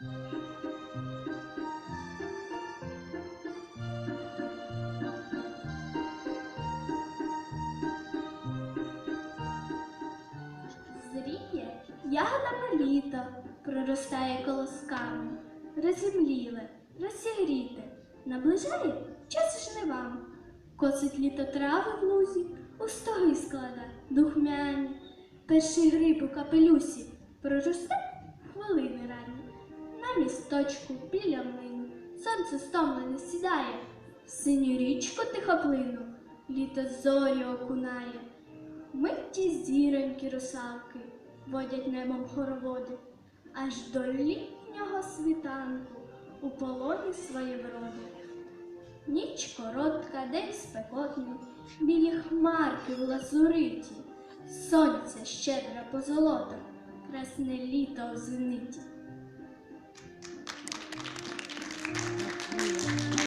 Зріє ягода на літо проростає колосками, розімліле, розігріте, наближає час жнивам, косить літо трави в лузі, у стоги склада, духмяні, перший гриб у капелюсі проросте місточку біля млину сонце стомлене сідає, в синю річку тихоплину літо зорі окунає. Митті зіронькі русалки водять небом хороводи, аж до літнього світанку у полоні своє вроди. Ніч коротка, день спекотний, білі хмарки в лазуриті, сонце щедре позолота, красне літо в зениті.